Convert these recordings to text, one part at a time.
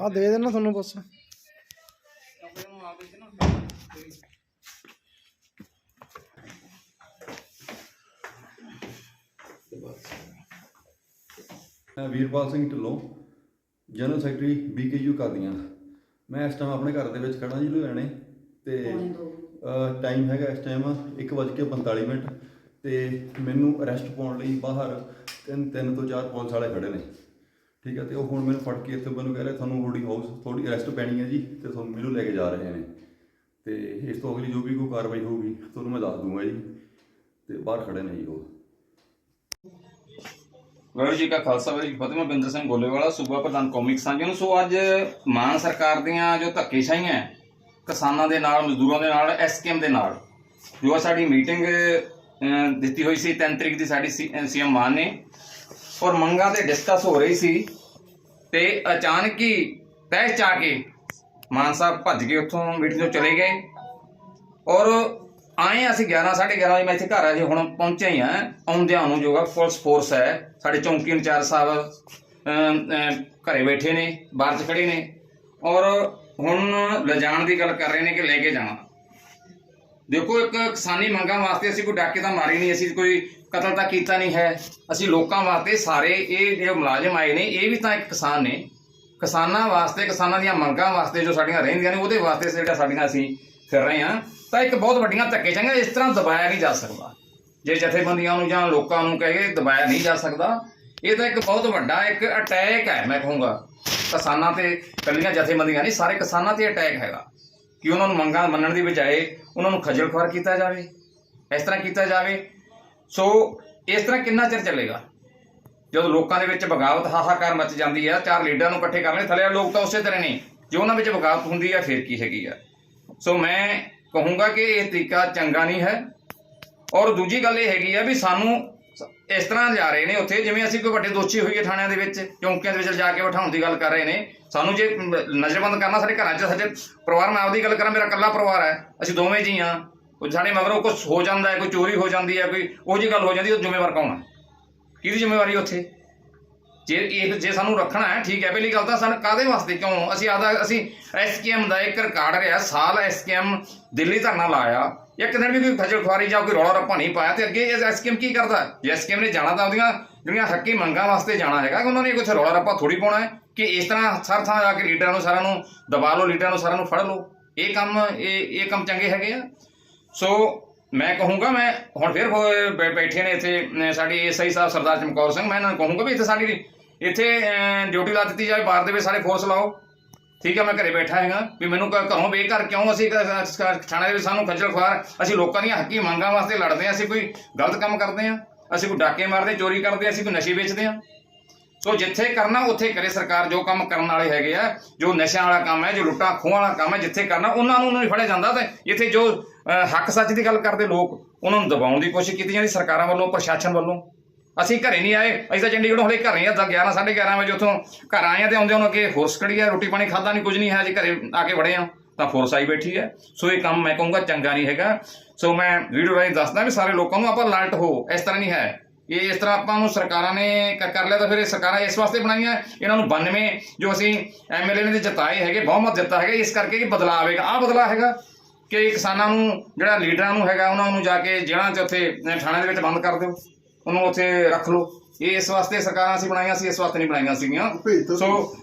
ਆ ਦੇ ਦੇਣਾ ਤੁਹਾਨੂੰ ਬਸ ਮੈਂ Veerpal Singh Dhillon general secretary BKU Qadian. ਮੈਂ ਇਸ ਟਾਈਮ ਆਪਣੇ ਘਰ ਦੇ ਵਿੱਚ ਖੜਾ ਜੀ ਲੁਧਿਆਣੇ ਤੇ ਟਾਈਮ ਹੈਗਾ ਇਸ ਟਾਈਮ 1:45 ਮਿੰਟ ਤੇ ਮੈਨੂੰ ਅਰੈਸਟ ਪਾਉਣ ਲਈ ਬਾਹਰ ਤਿੰਨ ਤਿੰਨ ਤੋਂ ਚਾਰ ਪੁਲਿਸ ਵਾਲੇ ਖੜੇ ਨੇ। ਠੀਕ ਹੈ ਤੇ ਉਹ ਹੁਣ ਮੈਨੂੰ ਫੜ ਕੇ ਇੱਥੇ ਮੈਨੂੰ ਕਹਿ ਰਹੇ, ਤੁਹਾਨੂੰ ਬੋਡੀ ਹਾਊਸ ਤੁਹਾਡੀ ਅਰੈਸਟ ਪੈਣੀ ਹੈ ਜੀ, ਤੇ ਤੁਹਾਨੂੰ ਮੈਨੂੰ ਲੈ ਕੇ ਜਾ ਰਹੇ ਨੇ। ਤੇ ਇਸ ਤੋਂ ਅਗਲੀ ਜੋ ਵੀ ਕੋਈ ਕਾਰਵਾਈ ਹੋਊਗੀ, ਤੁਹਾਨੂੰ ਮੈਂ ਦੱਸ ਦੂੰਗਾ ਜੀ, ਤੇ ਬਾਹਰ ਖੜੇ ਨੇ ਜੀ ਉਹ। ਵਾਹਿਗੁਰੂ ਜੀ ਕਾ ਖਾਲਸਾ, ਵਾਹਿਗੁਰੂ ਫਤਿਹ। ਮੈਂ ਬਿੰਦਰ ਸਿੰਘ ਗੋਲੇਵਾਲਾ, ਸੂਬਾ ਪ੍ਰਧਾਨ ਕੌਮਿਕ ਕਿਸਾਨ ਨੂੰ ਸੋ ਅੱਜ ਮਾਨ ਸਰਕਾਰ ਦੀਆਂ ਜੋ ਧੱਕੇਸ਼ਾਹੀਆਂ ਕਿਸਾਨਾਂ ਦੇ ਨਾਲ, ਮਜ਼ਦੂਰਾਂ ਦੇ ਨਾਲ ਐਸਕੇਐਮ ਦੇ ਨਾਲ, ਜੋ ਅੱਜ ਸਾਡੀ ਮੀਟਿੰਗ ਦਿੱਤੀ ਹੋਈ ਸੀ 3 ਤਰੀਕ ਦੀ ਸਾਡੀ ਸੀਐਮ ਮਾਨ ਨੇ ਔਰ ਮੰਗਾਂ ਤੇ ਡਿਸਕਸ ਹੋ ਰਹੀ ਸੀ ਤੇ ਅਚਾਨਕ ਹੀ ਤਹਿ ਚਾ ਕੇ ਮਾਨ ਸਾਹਿਬ ਭੱਜ ਕੇ ਉੱਥੋਂ ਮੀਟਿੰਗ ਤੋਂ ਚਲੇ ਗਏ। ਔਰ ਆਏ ਅਸੀਂ 11 11:30 ਵਜੇ ਮੈਂ ਇੱਥੇ ਘਰ ਆ ਜੀ ਹੁਣ ਪਹੁੰਚੇ ਹੀ ਆ ਆਉਂਦਿਆਂ ਨੂੰ ਜੋ ਪੁਲਿਸ ਫੋਰਸ ਹੈ। ਸਾਡੇ ਚੌਂਕੀ ਇੰਚਾਰਜ ਸਾਹਿਬ ਅਮ, ਘਰੇ ਬੈਠੇ ਨੇ ਬਾਹਰ ਚ ਖੜੇ ਨੇ। ਔਰ ਹੁਣ ਲਿਜਾਣ ਦੀ ਗੱਲ ਕਰ ਰਹੇ ਨੇ ਕਿ ਲੈ ਕੇ ਜਾਣਾ। ਦੇਖੋ ਇੱਕ ਕਿਸਾਨੀ ਮੰਗਾਂ ਵਾਸਤੇ ਅਸੀਂ ਕੋਈ ਡਾਕੇ ਤਾਂ ਮਾਰੀ ਨਹੀਂ ਅਸੀਂ ਕੋਈ ਕਤਲ ਤਾਂ ਕੀਤਾ ਨਹੀਂ ਹੈ। ਅਸੀਂ ਲੋਕਾਂ ਵਾਸਤੇ ਸਾਰੇ ਇਹ ਜਿਹੜੇ ਮੁਲਾਜ਼ਮ ਆਏ ਨੇ, ਇਹ ਵੀ ਤਾਂ ਇੱਕ ਕਿਸਾਨ ਨੇ। ਕਿਸਾਨਾਂ ਵਾਸਤੇ, ਕਿਸਾਨਾਂ ਦੀਆਂ ਮੰਗਾਂ ਵਾਸਤੇ ਜੋ ਸਾਡੀਆਂ ਰਹਿੰਦੀਆਂ ਨੇ, ਉਹਦੇ ਵਾਸਤੇ ਜਿਹੜਾ ਸਾਡੀਆਂ ਅਸੀਂ ਫਿਰ ਰਹੇ ਹਾਂ। ਤਾਂ ਇੱਕ ਬਹੁਤ ਵੱਡੀਆਂ ਧੱਕੇ ਚੰਗੇ, ਇਸ ਤਰ੍ਹਾਂ ਦਬਾਇਆ ਨਹੀਂ ਜਾ ਸਕਦਾ। ਜੇ ਜਥੇਬੰਦੀਆਂ ਨੂੰ ਜਾਂ ਲੋਕਾਂ ਨੂੰ ਕਹੇ, ਦਬਾਇਆ ਨਹੀਂ ਜਾ ਸਕਦਾ। ਇਹ ਤਾਂ ਇੱਕ ਬਹੁਤ ਵੱਡਾ ਇੱਕ ਅਟੈਕ ਹੈ, ਮੈਂ ਕਹੂੰਗਾ। ਕਿਸਾਨਾਂ ਤੇ ਕੱਲੀਆਂ ਜਥੇਬੰਦੀਆਂ ਨਹੀਂ, ਸਾਰੇ ਕਿਸਾਨਾਂ ਤੇ ਅਟੈਕ ਹੈਗਾ। ਕਿ ਉਹਨਾਂ ਨੂੰ ਮੰਗਾਂ ਮੰਨਣ ਦੀ ਬਜਾਏ ਉਹਨਾਂ ਨੂੰ ਖੱਜਲ ਖੁਆਰ ਕੀਤਾ ਜਾਵੇ, ਇਸ ਤਰ੍ਹਾਂ ਕੀਤਾ ਜਾਵੇ। ਸੋ ਇਸ ਤਰ੍ਹਾਂ ਕਿੰਨਾ ਚਿਰ ਚੱਲੇਗਾ? ਜਦੋਂ ਲੋਕਾਂ ਦੇ ਵਿੱਚ ਬਗਾਵਤ ਹਾਹਾਕਾਰ ਮਚ ਜਾਂਦੀ ਹੈ ਚਾਰ ਲੀਡਰਾਂ ਨੂੰ ਇਕੱਠੇ ਕਰ ਲੈ ਥੱਲੇ ਵਾਲੇ ਲੋਕ ਤਾਂ ਉਸੇ ਤਰ੍ਹਾਂ ਨੇ, ਜੇ ਉਹਨਾਂ ਵਿੱਚ ਬਗਾਵਤ ਹੁੰਦੀ ਹੈ ਫਿਰ ਕੀ ਹੈਗੀ ਆ? ਸੋ ਮੈਂ ਕਹੂੰਗਾ ਕਿ ਇਹ ਤਰੀਕਾ ਚੰਗਾ ਨਹੀਂ ਹੈ। ਔਰ ਦੂਜੀ ਗੱਲ ਇਹ ਹੈਗੀ ਆ ਵੀ ਸਾਨੂੰ ਇਸ ਤਰ੍ਹਾਂ ਜਾ ਰਹੇ ਨੇ ਉੱਥੇ, ਜਿਵੇਂ ਅਸੀਂ ਕੋਈ ਵੱਡੇ ਦੋਸ਼ੀ ਹੋਈਏ ਥਾਣਿਆਂ ਦੇ ਵਿੱਚ, ਚੌਂਕੀਆਂ ਦੇ ਵਿੱਚ ਜਾ ਕੇ ਬਿਠਾਉਣ ਦੀ ਗੱਲ ਕਰ ਰਹੇ ਨੇ। ਸਾਨੂੰ ਜੇ ਨਜ਼ਰਬੰਦ ਕਰਨਾ ਸਾਡੇ ਘਰਾਂ 'ਚ, ਸਾਡੇ ਪਰਿਵਾਰ, ਮੈਂ ਆਪਦੀ ਗੱਲ ਕਰਾਂ, ਮੇਰਾ ਇਕੱਲਾ ਪਰਿਵਾਰ ਹੈ, ਅਸੀਂ ਦੋਵੇਂ ਜੀ ਹਾਂ। ਕੋਈ ਸਾਡੇ ਮਗਰੋਂ ਕੁਝ ਹੋ ਜਾਂਦਾ ਹੈ, ਕੋਈ ਚੋਰੀ ਹੋ ਜਾਂਦੀ ਹੈ, ਕੋਈ ਉਹ ਜੀ ਗੱਲ ਹੋ ਜਾਂਦੀ ਉਹ ਜ਼ਿੰਮੇਵਾਰ ਕੌਣ ਹੈ ਕਿਹਦੀ ਜ਼ਿੰਮੇਵਾਰੀ ਉੱਥੇ? ਜੇ ਇਹ ਜੇ ਸਾਨੂੰ ਰੱਖਣਾ ਹੈ, ਠੀਕ ਹੈ, ਪਹਿਲੀ ਗੱਲ ਤਾਂ ਸਾਨੂੰ ਕਾਦੇ ਵਾਸਤੇ ਕਿਉਂ? ਅਸੀਂ ਆਦਾ ਅਸੀਂ ਐਸਕੇਐਮ ਦਾ ਇੱਕ ਰਿਕਾਰਡ ਰਿਹਾ, ਸਾਲ ਐਸਕੇਐਮ ਦਿੱਲੀ ਧਰਨਾ ਲਾਇਆ। ਇੱਕ ਦਿਨ ਵੀ ਕੋਈ ਖਜਲ ਖੁਆਰੀ ਜਾਂ ਕੋਈ ਰੌਲਾ ਰੱਪਾ ਨਹੀਂ ਪਾਇਆ ਤੇ ਅੱਗੇ ਐਸਕੇਐਮ ਕੀ ਕਰਦਾ ਜੇ ਐਸਕੇਐਮ ਨੇ ਜਾਣਾ ਤਾਂ ਉਹਦੀਆਂ ਜਿਹੜੀਆਂ ਹੱਕੀ ਮੰਗਾਂ ਵਾਸਤੇ ਜਾਣਾ ਹੈਗਾ ਕਿ ਉਹਨਾਂ ਨੇ ਕੋਈ ਰੌਲਾ ਰੱਪਾ ਥੋੜੀ ਪਾਉਣਾ ਹੈ ਕਿ ਇਸ ਤਰ੍ਹਾਂ ਸਰ ਥਾਂ ਜਾ ਕੇ ਲੀਡਰਾਂ ਨੂੰ ਸਾਰਿਆਂ ਨੂੰ ਦਬਾ ਲਓ, ਲੀਡਰਾਂ ਨੂੰ ਸਾਰਿਆਂ ਨੂੰ ਫੜ ਲਓ। ਇਹ ਕੰਮ ਇਹ ਇਹ ਕੰਮ ਚੰਗੇ ਹੈਗੇ ਆ? ਸੋ ਮੈਂ ਕਹੂੰਗਾ ਮੈਂ ਹੁਣ ਫਿਰ ਬੈਠੇ ਨੇ ਇੱਥੇ ਅਮ, ਸਾਡੀ ਐਸਆਈ ਸਾਹਿਬ ਸਰਦਾਰ ਚਮਕੌਰ ਸਿੰਘ ਮੈਂ ਇਹਨਾਂ ਨੂੰ ਕਹੂੰਗਾ ਵੀ ਇੱਥੇ ਸਾਡੀ ਇੱਥੇ ਡਿਊਟੀ ਲਾ ਦਿੱਤੀ ਜਾਵੇ ਬਾਹਰ ਦੇ ਵਿੱਚ ਸਾਰੇ ਫੋਰਸ ਲਾਓ। ਠੀਕ ਹੈ ਮੈਂ ਘਰੇ ਬੈਠਾ ਹੈਗਾ ਵੀ ਮੈਨੂੰ ਘ- ਘਰੋਂ ਬੇਘਰ ਕਿਉਂ ਅਸੀਂ ਥਾਣੇ ਦੇ ਵਿੱਚ ਸਾਨੂੰ ਖੱਜਲ ਖੁਆਰ ਅਸੀਂ ਲੋਕਾਂ ਦੀਆਂ ਹੱਕੀ ਮੰਗਾਂ ਵਾਸਤੇ ਲੜਦੇ ਹਾਂ ਅਸੀਂ ਕੋਈ ਗਲਤ ਕੰਮ ਕਰਦੇ ਹਾਂ ਅਸੀਂ ਕੋਈ ਡਾਕੇ ਮਾਰਦੇ ਚੋਰੀ ਕਰਦੇ ਹਾਂ ਅਸੀਂ ਕੋਈ ਨਸ਼ੇ ਵੇਚਦੇ ਹਾਂ। ਸੋ ਜਿੱਥੇ ਕਰਨਾ ਉੱਥੇ ਕਰੇ ਸਰਕਾਰ ਜੋ ਕੰਮ ਕਰਨ ਵਾਲੇ ਹੈਗੇ ਆ ਜੋ ਨਸ਼ਿਆਂ ਵਾਲਾ ਕੰਮ ਹੈ ਜੋ ਲੁੱਟਾਂ ਖੋਹਾਂ ਵਾਲਾ ਕੰਮ ਹੈ ਜਿੱਥੇ ਕਰਨਾ ਉਹਨਾਂ ਨੂੰ ਨਹੀਂ ਫੜਿਆ ਜਾਂਦਾ ਤੇ ਇੱਥੇ ਜੋ ਹੱਕ ਸੱਚ ਦੀ ਗੱਲ ਕਰਦੇ ਲੋਕ, ਉਹਨਾਂ ਨੂੰ ਦਬਾਉਣ ਦੀ ਕੋਸ਼ਿਸ਼ ਕੀਤੀ ਜਾਂਦੀ, ਸਰਕਾਰਾਂ ਵੱਲੋਂ, ਪ੍ਰਸ਼ਾਸਨ ਵੱਲੋਂ। ਅਸੀਂ ਘਰੇ ਨਹੀਂ ਆਏ, ਅਸੀਂ ਤਾਂ ਚੰਡੀਗੜ੍ਹੋਂ ਹਲੇ ਘਰੇ ਆ ਤਾਂ 11 11:30 ਵਜੇ ਉੱਥੋਂ ਘਰ ਆਏ ਆ ਤੇ ਆਉਂਦੇ ਉਹਨਾਂ ਅੱਗੇ ਫੋਰਸ ਖੜੀ ਹੈ ਰੋਟੀ ਪਾਣੀ ਖਾਦਾ ਨਹੀਂ ਕੁਝ ਨਹੀਂ ਹੈ ਜੇ ਘਰੇ ਆ ਕੇ ਵੜੇ ਆ, ਤਾਂ ਫੋਰਸ ਆਈ ਬੈਠੀ ਹੈ। ਸੋ ਇਹ ਕੰਮ ਮੈਂ ਕਹੂੰਗਾ ਚੰਗਾ ਨਹੀਂ ਹੈਗਾ। ਸੋ ਮੈਂ ਵੀਡੀਓ ਰਾਹੀਂ ਦੱਸਦਾ ਵੀ ਸਾਰੇ ਲੋਕਾਂ ਨੂੰ ਆਪਾਂ ਅਲਰਟ ਹੋ, ਇਸ ਤਰ੍ਹਾਂ ਨਹੀਂ ਹੈ। ਇਹ ਇਸ ਤਰ੍ਹਾਂ ਆਪਾਂ ਨੂੰ ਸਰਕਾਰਾਂ ਨੇ ਕਰ ਲਿਆ ਤਾਂ ਫਿਰ ਇਹ ਸਰਕਾਰਾਂ ਇਸ ਵਾਸਤੇ ਬਣਾਈਆਂ, ਇਹਨਾਂ ਨੂੰ 92 ਜੋ ਅਸੀਂ ਐਮਐਲਏ ਨੇ ਜਿਤਾਏ ਹੈਗੇ, ਬਹੁਮਤ ਦਿੱਤਾ ਹੈਗਾ, ਇਸ ਕਰਕੇ ਕਿ ਬਦਲਾਅ ਆਵੇਗਾ। ਆਹ ਬਦਲਾਅ ਹੈਗਾ ਕਿ ਕਿਸਾਨਾਂ ਨੂੰ ਜਿਹੜਾ ਲੀਡਰਾਂ ਨੂੰ ਹੈਗਾ ਉਹਨਾਂ ਨੂੰ ਜਾ ਕੇ ਜੇਲ੍ਹਾਂ 'ਚ ਉੱਥੇ ਥਾਣਿਆਂ ਦੇ ਵਿੱਚ ਬੰਦ ਕਰ ਦਿਓ। ਉਹਨੂੰ ਉੱਥੇ ਰੱਖ ਲਓ। ਇਹ ਇਸ ਵਾਸਤੇ ਸਰਕਾਰਾਂ ਅਸੀਂ ਬਣਾਈਆਂ ਸੀ ਇਸ ਵਾਸਤੇ ਨਹੀਂ ਬਣਾਈਆਂ ਸੀਗੀਆਂ। ਸੋ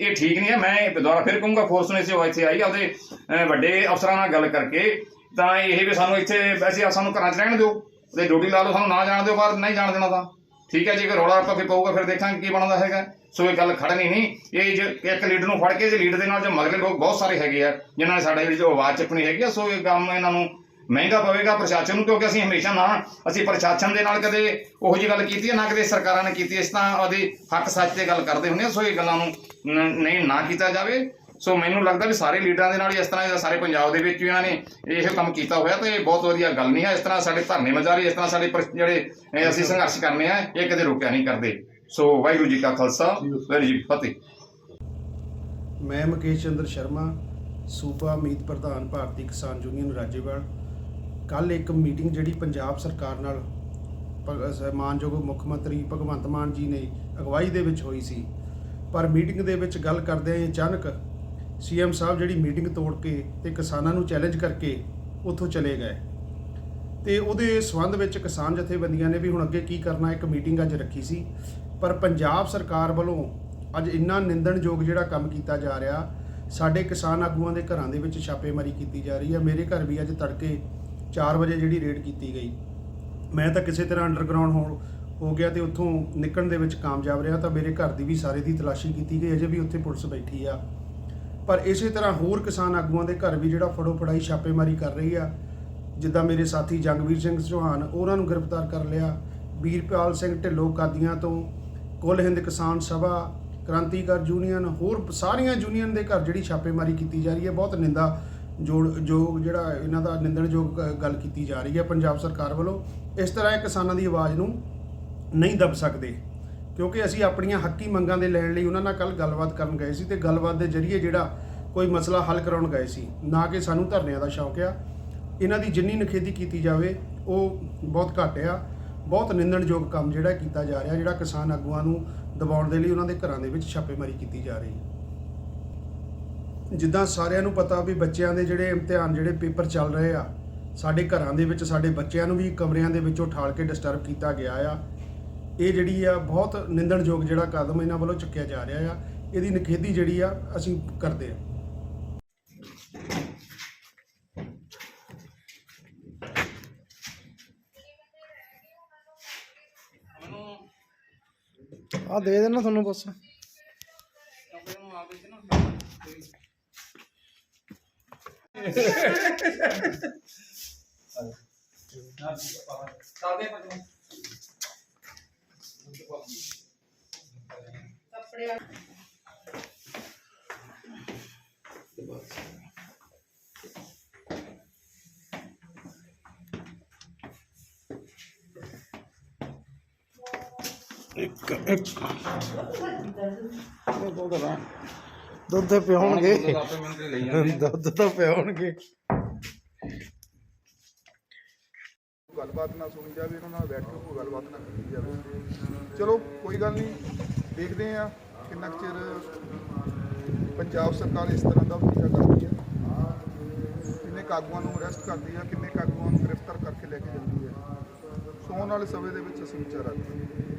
ਇਹ ਠੀਕ ਨਹੀਂ ਹੈ। ਮੈਂ ਦੁਬਾਰਾ ਫਿਰ ਕਹੂੰਗਾ ਫੋਰਸ ਨੇ ਜੋ ਇੱਥੇ ਆਈ ਆਪਦੇ ਅਹ, ਵੱਡੇ ਅਫਸਰਾਂ ਨਾਲ ਗੱਲ ਕਰਕੇ ਤਾਂ ਇਹ ਵੀ ਸਾਨੂੰ ਇੱਥੇ ਵੈਸੇ ਸਾਨੂੰ ਘਰਾਂ 'ਚ ਰਹਿਣ ਦਿਓ। ਤੇ ਡਿਊਟੀ ਲਾ ਲਓ ਸਾਨੂੰ ਨਾ ਜਾਣ ਦਿਓ ਬਾਹਰ ਨਹੀਂ ਜਾਣ ਦੇਣਾ ਤਾਂ। ਠੀਕ ਹੈ, ਜੇ ਰੌਲਾ ਰੱਪਾ ਕੋਈ ਪਊਗਾ ਫਿਰ ਦੇਖਾਂਗੇ ਕੀ ਬਣਦਾ ਹੈਗਾ। ਸੋ ਇਹ ਗੱਲ ਖੜਨੀ ਨਹੀਂ। ਇਹ ਜੇ ਇੱਕ ਲੀਡਰ ਨੂੰ ਫੜ ਕੇ, ਜੇ ਲੀਡਰ ਦੇ ਨਾਲ ਜੋ ਮਗਲੇ ਲੋਕ ਬਹੁਤ ਸਾਰੇ ਹੈਗੇ ਆ, ਜਿਨ੍ਹਾਂ ਨੇ ਸਾਡੇ ਵਿੱਚ ਜੋ ਆਵਾਜ਼ ਚੱਕਣੀ ਹੈਗੀ ਆ, ਸੋ ਇਹ ਕੰਮ ਇਹਨਾਂ ਨੂੰ ਮਹਿੰਗਾ ਪਵੇਗਾ ਪ੍ਰਸ਼ਾਸਨ ਨੂੰ, ਕਿਉਂਕਿ ਅਸੀਂ ਹਮੇਸ਼ਾ ਨਾ, ਅਸੀਂ ਪ੍ਰਸ਼ਾਸਨ ਦੇ ਨਾਲ ਕਦੇ ਉਹੋ ਜੀ ਗੱਲ ਕੀਤੀ ਹੈ ਨਾ ਕਦੇ ਸਰਕਾਰਾਂ ਨੇ ਕੀਤੀ, ਇਸ ਤਾਂ ਉਹਦੇ ਹੱਕ ਸੱਚ ਤੇ ਗੱਲ ਕਰਦੇ ਹੁੰਦੇ ਆ, ਸੋ ਇਹ ਗੱਲਾਂ ਨੂੰ, ਨਹੀਂ, ਨਾ ਕੀਤਾ ਜਾਵੇ। ਸੋ ਮੈਨੂੰ ਲੱਗਦਾ ਵੀ ਸਾਰੇ ਲੀਡਰਾਂ ਦੇ ਨਾਲ ਹੀ ਇਸ ਤਰ੍ਹਾਂ ਦਾ ਸਾਰੇ ਪੰਜਾਬ ਦੇ ਵਿੱਚ ਇਹਨਾਂ ਨੇ ਇਹ ਕੰਮ ਕੀਤਾ ਹੋਇਆ ਤੇ ਇਹ ਬਹੁਤ ਵਧੀਆ ਗੱਲ ਨਹੀਂ ਹੈ। ਇਸ ਤਰ੍ਹਾਂ ਸਾਡੇ ਧਰਨੇ ਮਜਾਰੀ ਇਸ ਤਰ੍ਹਾਂ ਸਾਡੇ ਜਿਹੜੇ ਅਸੀਂ ਸੰਘਰਸ਼ ਕਰਨੇ ਆ ਇਹ ਕਦੇ ਰੁਕਿਆ ਨਹੀਂ ਕਰਦੇ। ਸੋ ਵਾਹਿਗੁਰੂ ਜੀ ਕਾ ਖਾਲਸਾ ਵਾਹਿਗੁਰੂ ਜੀ ਫਤਿਹ। ਮੈਂ ਮੁਕੇਸ਼ ਚੰਦਰ ਸ਼ਰਮਾ ਸੂਬਾ ਮੀਤ ਪ੍ਰਧਾਨ ਭਾਰਤੀ ਕਿਸਾਨ ਯੂਨੀਅਨ ਰਾਜੇਵਾਲ। ਕੱਲ ਇੱਕ ਮੀਟਿੰਗ ਜਿਹੜੀ ਪੰਜਾਬ ਸਰਕਾਰ ਨਾਲ ਮਾਨਯੋਗ ਮੁੱਖ ਮੰਤਰੀ ਭਗਵੰਤ ਮਾਨ ਜੀ ਨੇ ਅਗਵਾਈ ਦੇ ਵਿੱਚ ਹੋਈ ਸੀ। ਪਰ ਮੀਟਿੰਗ ਦੇ ਵਿੱਚ ਗੱਲ ਕਰਦੇ ਅਚਾਨਕ ਸੀਐਮ ਸਾਹਿਬ ਜਿਹੜੀ ਮੀਟਿੰਗ ਤੋੜ ਕੇ ਤੇ ਕਿਸਾਨਾਂ ਨੂੰ ਚੈਲੰਜ ਕਰਕੇ ਉੱਥੋਂ ਚਲੇ ਗਏ। ਤੇ ਉਹਦੇ ਸਬੰਧ ਵਿੱਚ ਕਿਸਾਨ ਜਥੇਬੰਦੀਆਂ ਨੇ ਵੀ ਹੁਣ ਅੱਗੇ ਕੀ ਕਰਨਾ, ਇੱਕ ਮੀਟਿੰਗ ਅੱਜ ਰੱਖੀ ਸੀ। ਪਰ ਪੰਜਾਬ ਸਰਕਾਰ ਵੱਲੋਂ ਅੱਜ ਇੰਨਾ ਨਿੰਦਣਯੋਗ ਜਿਹੜਾ ਕੰਮ ਕੀਤਾ ਜਾ ਰਿਹਾ, ਸਾਡੇ ਕਿਸਾਨ ਆਗੂਆਂ ਦੇ ਘਰਾਂ ਦੇ ਵਿੱਚ ਛਾਪੇਮਾਰੀ ਕੀਤੀ ਜਾ ਰਹੀ ਹੈ। ਮੇਰੇ ਘਰ ਵੀ ਅੱਜ ਤੜਕੇ 4 ਵਜੇ ਜਿਹੜੀ ਰੇਡ ਕੀਤੀ ਗਈ। ਮੈਂ ਤਾਂ ਕਿਸੇ ਤਰ੍ਹਾਂ ਅੰਡਰਗਰਾਉਂਡ ਹੋ ਹੋ ਗਿਆ ਤੇ ਉੱਥੋਂ ਨਿਕਲਣ ਦੇ ਵਿੱਚ ਕਾਮਯਾਬ ਰਿਹਾ ਤਾਂ ਮੇਰੇ ਘਰ ਦੀ ਵੀ ਸਾਰੇ ਦੀ ਤਲਾਸ਼ੀ ਕੀਤੀ ਗਈ। ਅਜੇ ਵੀ ਉੱਥੇ ਪੁਲਿਸ ਬੈਠੀ ਆ। ਪਰ ਇਸੇ ਤਰ੍ਹਾਂ ਹੋਰ ਕਿਸਾਨ ਆਗੂਆਂ ਦੇ ਘਰ ਵੀ ਜਿਹੜਾ ਫੜੋ ਫੜਾਈ ਛਾਪੇਮਾਰੀ ਕਰ ਰਹੀ ਆ, ਜਿੱਦਾਂ ਮੇਰੇ ਸਾਥੀ ਜੰਗਵੀਰ ਸਿੰਘ ਚੌਹਾਨ, ਉਹਨਾਂ ਨੂੰ ਗ੍ਰਿਫਤਾਰ ਕਰ ਲਿਆ। ਵੀਰਪਾਲ ਸਿੰਘ ਢਿੱਲੋਂ ਕਾਦੀਆਂ ਤੋਂ, ਕੁੱਲ ਹਿੰਦ ਕਿਸਾਨ ਸਭਾ, ਕ੍ਰਾਂਤੀਕਾਰ ਯੂਨੀਅਨ, ਹੋਰ ਸਾਰੀਆਂ ਯੂਨੀਅਨ ਦੇ ਘਰ ਜਿਹੜੀ ਛਾਪੇਮਾਰੀ ਕੀਤੀ ਜਾ ਰਹੀ ਹੈ, ਬਹੁਤ ਨਿੰਦਾ ਜੋੜ ਜੋ ਜਿਹੜਾ ਇਹਨਾਂ ਦਾ ਨਿੰਦਣਯੋਗ ਗੱਲ ਕੀਤੀ ਜਾ ਰਹੀ ਹੈ ਪੰਜਾਬ ਸਰਕਾਰ ਵੱਲੋਂ। ਇਸ ਤਰ੍ਹਾਂ ਇਹ ਕਿਸਾਨਾਂ ਦੀ ਆਵਾਜ਼ ਨੂੰ ਨਹੀਂ ਦਬ ਸਕਦੇ। ਕਿਉਂਕਿ ਅਸੀਂ ਆਪਣੀਆਂ ਹੱਕੀ ਮੰਗਾਂ ਦੇ ਲੈਣ ਲਈ ਉਹਨਾਂ ਨਾਲ ਕੱਲ ਗੱਲਬਾਤ ਕਰਨ ਗਏ ਸੀ ਤੇ ਗੱਲਬਾਤ ਦੇ ਜ਼ਰੀਏ ਜਿਹੜਾ ਕੋਈ ਮਸਲਾ ਹੱਲ ਕਰਾਉਣ ਗਏ ਸੀ, ਨਾ ਕਿ ਸਾਨੂੰ ਧਰਨਿਆਂ ਦਾ ਸ਼ੌਂਕ ਆ। ਇਹਨਾਂ ਦੀ ਜਿੰਨੀ ਨਖੇਦੀ ਕੀਤੀ ਜਾਵੇ, ਉਹ ਬਹੁਤ ਘੱਟ ਆ। ਬਹੁਤ ਨਿੰਦਣਯੋਗ ਕੰਮ ਜਿਹੜਾ ਕੀਤਾ ਜਾ ਰਿਹਾ, ਜਿਹੜਾ ਕਿਸਾਨ ਆਗੂਆਂ ਨੂੰ ਦਬਾਉਣ ਦੇ ਲਈ ਉਹਨਾਂ ਦੇ ਘਰਾਂ ਦੇ ਵਿੱਚ ਛਾਪੇਮਾਰੀ ਕੀਤੀ ਜਾ ਰਹੀ। ਹੈ ਜਿੱਦਾਂ ਸਾਰਿਆਂ ਨੂੰ ਪਤਾ ਵੀ ਬੱਚਿਆਂ ਦੇ ਜਿਹੜੇ ਇਮਤਿਹਾਨ, ਜਿਹੜੇ ਪੇਪਰ ਚੱਲ ਰਹੇ ਆ, ਸਾਡੇ ਘਰਾਂ ਦੇ ਵਿੱਚ, ਸਾਡੇ ਬੱਚਿਆਂ ਨੂੰ ਵੀ ਕਮਰਿਆਂ ਦੇ ਵਿੱਚੋਂ ਠਾਲ ਕੇ ਡਿਸਟਰਬ ਕੀਤਾ ਗਿਆ ਆ। ਇਹ ਜਿਹੜੀ ਆ ਬਹੁਤ ਨਿੰਦਣਯੋਗ ਜਿਹੜਾ ਕਦਮ ਇਹਨਾਂ ਵੱਲੋਂ ਚੁੱਕਿਆ ਜਾ ਰਿਹਾ ਆ ਇਹਦੀ ਨਿਖੇਧੀ ਜਿਹੜੀ ਆ ਅਸੀਂ ਕਰਦੇ ਆ ਆ ਦੇ ਦੇਣਾ ਤੁਹਾਨੂੰ ਬਸ ਇੱਕ ਇੱਕ। ਦੁੱਧ ਤੇ ਪਿਉਣਗੇ ਦੁੱਧ ਤਾਂ ਪਿਉਣਗੇ ਗੱਲਬਾਤ ਨਾ ਸੁਣੀ ਜਾਵੇ ਇਹਨਾਂ ਨਾਲ ਬੈਠ ਕੇ ਕੋਈ ਗੱਲਬਾਤ ਨਾ ਕੀਤੀ ਜਾਵੇ। ਚਲੋ ਕੋਈ ਗੱਲ ਨਹੀਂ। ਦੇਖਦੇ ਆ ਕਿੰਨਾ ਕੁ ਚਿਰ ਪੰਜਾਬ ਸਰਕਾਰ ਇਸ ਤਰ੍ਹਾਂ ਦਾ ਵਤੀਰਾ ਕਰਦੀ ਹੈ। ਕਿੰਨੇ ਕਾਗੂਆਂ ਨੂੰ ਅਰੈਸਟ ਕਰਦੀ ਹੈ, ਕਿੰਨੇ ਕਾਗੂਆਂ ਨੂੰ ਗ੍ਰਿਫਤਾਰ ਕਰਕੇ ਲੈ ਕੇ ਜਾਂਦੀ ਹੈ। ਸੌਣ ਵਾਲੇ ਸਮੇਂ ਦੇ ਵਿੱਚ ਅਸੀਂ ਵਿਚਾਰਾਂਗੇ